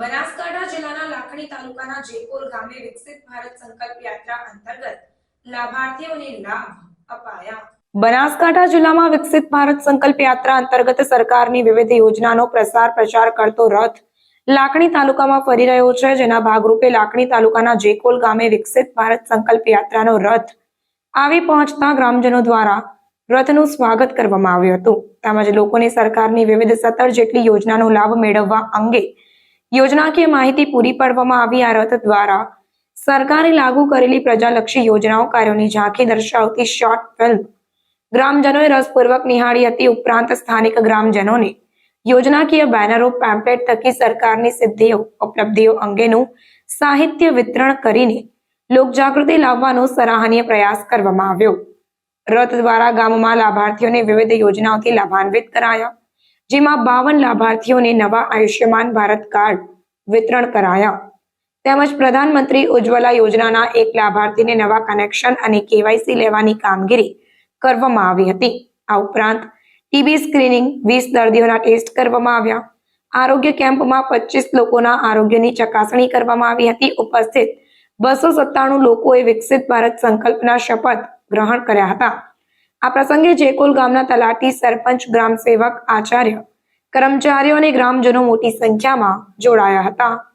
બનાસકાંઠા જિલ્લાના લાખણી તાલુકાના જેકોલ ગામે વિકસિત ભારત સંકલ્પ યાત્રા અંતર્ગત લાભાર્થીઓને લાભ અપાયા. બનાસકાંઠા જિલ્લામાં વિકસિત ભારત સંકલ્પ યાત્રા અંતર્ગત સરકારની વિવિધ યોજનાનો પ્રસાર પ્રચાર કરતો રથ લાખણી તાલુકામાં ફરી રહ્યો છે. જેના ભાગરૂપે લાખણી તાલુકાના જેકોલ ગામે વિકસિત ભારત સંકલ્પ યાત્રાનો રથ આવી પહોંચતા ગ્રામજનો દ્વારા રથનું સ્વાગત કરવામાં આવ્યું હતું. તેમજ લોકોને સરકારની વિવિધ સત્તર જેટલી યોજનાનો લાભ મેળવવા અંગે યોજનાકીય માહિતી પૂરી પાડવામાં આવી આ રથ દ્વારા સરકારે લાગુ કરેલી પ્રજાલક્ષી યોજનાઓ કાર્યોની ઝાંખી દર્શાવતી શોર્ટ ફિલ્મ ગ્રામજનોએ રસપૂર્વક નિહાળી હતી. ઉપરાંત સ્થાનિક ગ્રામજનોને યોજનાકીય બેનરો, પેમ્પલેટ થકી સરકારની સિદ્ધિઓ, ઉપલબ્ધિઓ અંગેનું સાહિત્ય વિતરણ કરીને લોકજાગૃતિ લાવવાનો સરાહનીય પ્રયાસ કરવામાં આવ્યો. રથ દ્વારા ગામમાં લાભાર્થીઓને વિવિધ યોજનાઓથી લાભાન્વિત કરાયા. જેમાં બાવન લાભાર્થીઓને નવા આયુષ્યમાન ભારત કાર્ડ વિતરણ કરાયા. તેમજ પ્રધાનમંત્રી ઉજ્જવલા યોજનાના એક લાભાર્થીને નવા કનેક્શન અને કેવાયસી લેવાની કામગીરી કરવામાં આવી હતી. આ ઉપરાંત ટીબી સ્ક્રીનિંગ વીસ દર્દીઓના ટેસ્ટ કરવામાં આવ્યા. આરોગ્ય કેમ્પમાં પચીસ લોકોના આરોગ્યની ચકાસણી કરવામાં આવી હતી. ઉપસ્થિત બસો સત્તાણું લોકોએ વિકસિત ભારત સંકલ્પના શપથ ગ્રહણ કર્યા હતા. આ પ્રસંગે જેકોલ ગામના તલાટી સરપંચ ગ્રામ સેવક આચાર્ય, કર્મચારીઓ અને ગ્રામજનો મોટી સંખ્યામાં જોડાયા હતા.